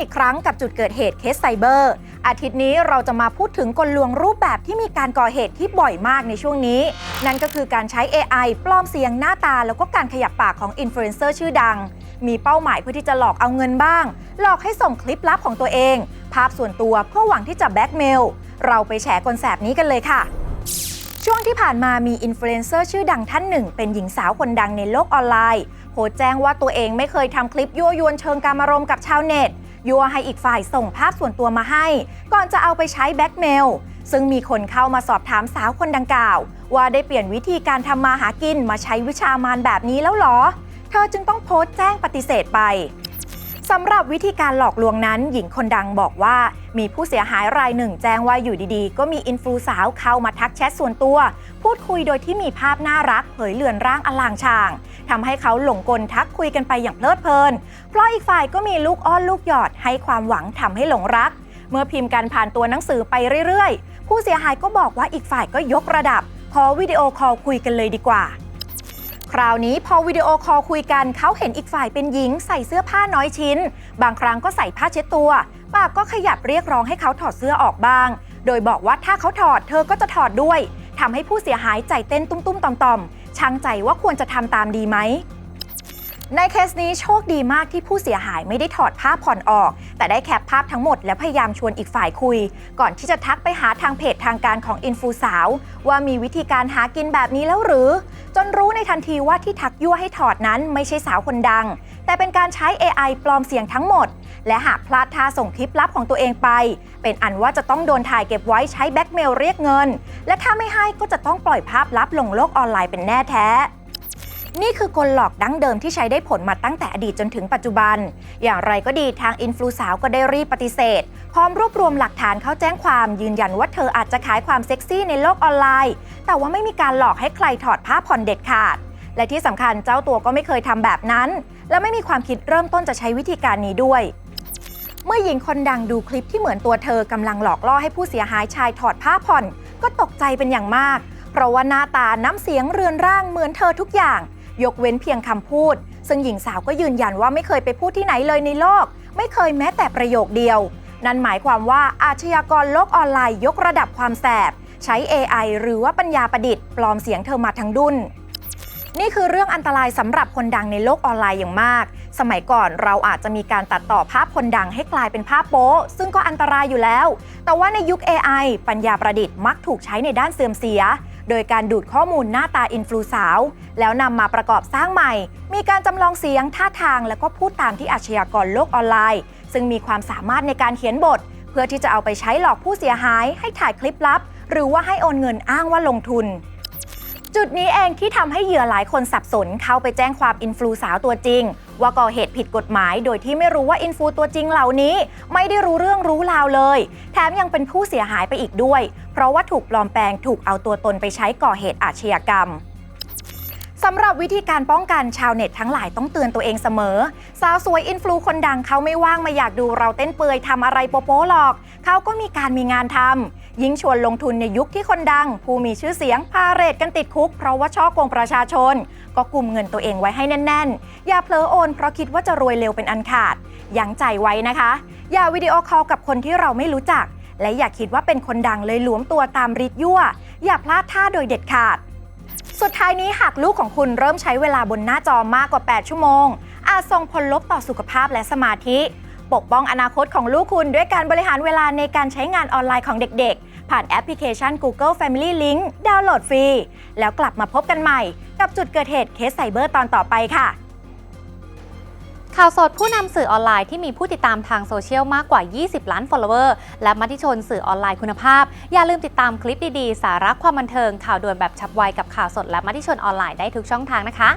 อีกครั้งกับจุดเกิดเหตุเคสไซเบอร์ อาทิตย์นี้เราจะมาพูดถึงกลลวงรูปแบบที่มีการก่อเหตุที่บ่อยมากในช่วงนี้ นั่นก็คือการใช้ AI ปลอมเสียงหน้าตา แล้วก็การขยับปากของอินฟลูเอนเซอร์ชื่อดัง มีเป้าหมายเพื่อที่จะหลอกเอาเงินบ้าง หลอกให้ส่งคลิปลับของตัวเอง ภาพส่วนตัวเพื่อหวังที่จะแบล็กเมลเราไปแฉกลแสบนี้กันเลยค่ะช่วงที่ผ่านมามีอินฟลูเอนเซอร์ชื่อดังท่านหนึ่ง เป็นหญิงสาวคนดังในโลกออนไลน์ โพสต์แจ้งว่าตัวเองไม่เคยทำคลิปยั่วยวนเชิงการอารมกับชาวเน็ต ยั่วให้อีกฝ่ายส่งภาพส่วนตัวมาให้ ก่อนจะเอาไปใช้แบ็กเมล ซึ่งมีคนเข้ามาสอบถามสาวคนดังกล่าว ว่าได้เปลี่ยนวิธีการทำมาหากินมาใช้วิชามารแบบนี้แล้วหรอ เธอจึงต้องโพสต์แจ้งปฏิเสธไป สำหรับวิธีการหลอกลวงนั้นหญิงคนดังบอกว่า มีผู้เสียหายรายหนึ่งแจ้งว่าอยู่ดีๆ ก็มีอินฟลูสาวเข้ามาทักแชทส่วนตัว พูดคุยโดยที่มีภาพน่ารักเผยเลือนร่างอลางช่างทำให้เขาหลงกลทักคุยกันไปอย่างเพลิดเพลิน เพราะอีกฝ่ายก็มีลูกอ้อนลูกหยอดให้ความหวังทำให้หลงรัก เมื่อพิมพ์กันผ่านตัวหนังสือไปเรื่อยๆ ผู้เสียหายก็บอกว่าอีกฝ่ายก็ยกระดับขอวิดีโอคอลคุยกันเลยดีกว่า คราวนี้พอวิดีโอคอลคุยกันเขาเห็นอีกฝ่ายเป็นหญิงใส่เสื้อผ้าน้อยชิ้น บางครั้งก็ใส่ผ้าเช็ดตัวปากก็ขยับเรียกร้องให้เขาถอดเสื้อออกบ้าง โดยบอกว่าถ้าเขาถอดเธอก็จะถอดด้วยทำให้ผู้เสียหายใจเต้นตุ้มๆต่อมๆช่างใจว่าควรจะทำตามดีไหมในเคสนี้โชคดีมากที่ผู้เสียหายไม่ได้ถอดภาพผ่อนออก แต่ได้แคปภาพทั้งหมดและพยายามชวนอีกฝ่ายคุย ก่อนที่จะทักไปหาทางเพจทางการของอินฟูสาว ว่ามีวิธีการหากินแบบนี้แล้วหรือ จนรู้ในทันทีว่าที่ทักยั่วให้ถอดนั้นไม่ใช่สาวคนดัง แต่เป็นการใช้ AI ปลอมเสียงทั้งหมด และหากพลาดท่าส่งคลิปลับของตัวเองไป เป็นอันว่าจะต้องโดนถ่ายเก็บไว้ใช้แบ็กเมลเรียกเงิน และถ้าไม่ให้ก็จะต้องปล่อยภาพลับลงโลกออนไลน์เป็นแน่แท้ นี่คือกลหลอกดั้งเดิมที่ใช้ได้ผลมาตั้งแต่อดีตจนถึงปัจจุบัน อย่างไรก็ดีทางอินฟลูสาวก็ได้รีบปฏิเสธ พร้อมรวบรวมหลักฐานเข้าแจ้งความยืนยันว่าเธออาจจะขายความเซ็กซี่ในโลกออนไลน์ แต่ว่าไม่มีการหลอกให้ใครถอดผ้าผ่อนเด็ดขาด และที่สำคัญเจ้าตัวก็ไม่เคยทำแบบนั้น และไม่มีความคิดเริ่มต้นจะใช้วิธีการนี้ด้วยเมื่อหญิงคนดังดูคลิปที่เหมือนตัวเธอกำลังหลอกล่อให้ผู้เสียหายชายถอดผ้าผ่อน ก็ตกใจเป็นอย่างมาก เพราะว่าหน้าตาน้ำเสียงเรือนร่างเหมือนเธอทุกอย่าง ยกเว้นเพียงคำพูด ซึ่งหญิงสาวก็ยืนยันว่าไม่เคยไปพูดที่ไหนเลยในโลก ไม่เคยแม้แต่ประโยคเดียว นั่นหมายความว่าอาชญากรโลกออนไลน์ยกระดับความแสบ ใช้ AI หรือว่าปัญญาประดิษฐ์ปลอมเสียงเธอมาทั้งดุนนี่คือเรื่องอันตรายสำหรับคนดังในโลกออนไลน์อย่างมาก สมัยก่อนเราอาจจะมีการตัดต่อภาพคนดังให้กลายเป็นภาพโป๊ซึ่งก็อันตรายอยู่แล้ว แต่ว่าในยุค AI ปัญญาประดิษฐ์มักถูกใช้ในด้านเสื่อมเสีย โดยการดูดข้อมูลหน้าตาอินฟลูสาว แล้วนำมาประกอบสร้างใหม่ มีการจำลองเสียงท่าทาง แล้วก็พูดตามที่อาชญากรโลกออนไลน์ ซึ่งมีความสามารถในการเขียนบท เพื่อที่จะเอาไปใช้หลอกผู้เสียหาย ให้ถ่ายคลิปลับ หรือว่าให้โอนเงินอ้างว่าลงทุนจุดนี้เองที่ทำให้เหยื่อหลายคนสับสนเข้าไปแจ้งความอินฟลูสาวตัวจริง ว่าก่อเหตุผิดกฎหมาย โดยที่ไม่รู้ว่าอินฟูตัวจริงเหล่านี้ ไม่ได้รู้เรื่องรู้ราวเลย แถมยังเป็นผู้เสียหายไปอีกด้วย เพราะว่าถูกปลอมแปลงถูกเอาตัวตนไปใช้ก่อเหตุอาชญากรรมสำหรับวิธีการป้องกันชาวเน็ตทั้งหลายต้องเตือนตัวเองเสมอ สาวสวยอินฟลูคนดังเขาไม่ว่างมาอยากดูเราเต้นเปื่อยทำอะไรโป๊ะๆหรอก เขาก็มีการมีงานทำยิ่งชวนลงทุนในยุคที่คนดัง ผู้มีชื่อเสียงพาเรตกันติดคุก เพราะว่าช่อโกงประชาชน ก็กลุ่มเงินตัวเองไว้ให้แน่น ๆ อย่าเผลอโอนเพราะคิดว่าจะรวยเร็วเป็นอันขาด ยั้งใจไว้นะคะ อย่าวิดีโอคอลกับคนที่เราไม่รู้จัก และอย่าคิดว่าเป็นคนดังเลยหลวมตัวตามริดยั่ว อย่าพลาดท่าโดยเด็ดขาด สุดท้ายนี้หากลูกของคุณเริ่มใช้เวลาบนหน้าจอมากกว่า 8 ชั่วโมง อาจส่งผลลบต่อสุขภาพและสมาธิ ปกป้องอนาคตของลูกคุณด้วยการบริหารเวลาในการใช้งานออนไลน์ของเด็กๆ ผ่านแอปพลิเคชัน Google Family Link ดาวน์โหลดฟรี แล้วกลับมาพบกันใหม่ กับจุดเกิดเหตุเคสไซเบอร์ตอนต่อไปค่ะ ข่าวสดผู้นำสื่อออนไลน์ที่มีผู้ติดตามทางโซเชียลมากกว่า 20 ล้าน follower และมติชนสื่อออนไลน์คุณภาพ อย่าลืมติดตามคลิปดีๆ สาระความบันเทิงข่าวด่วนแบบฉับไวกับข่าวสดและมติชนออนไลน์ได้ทุกช่องทางนะคะ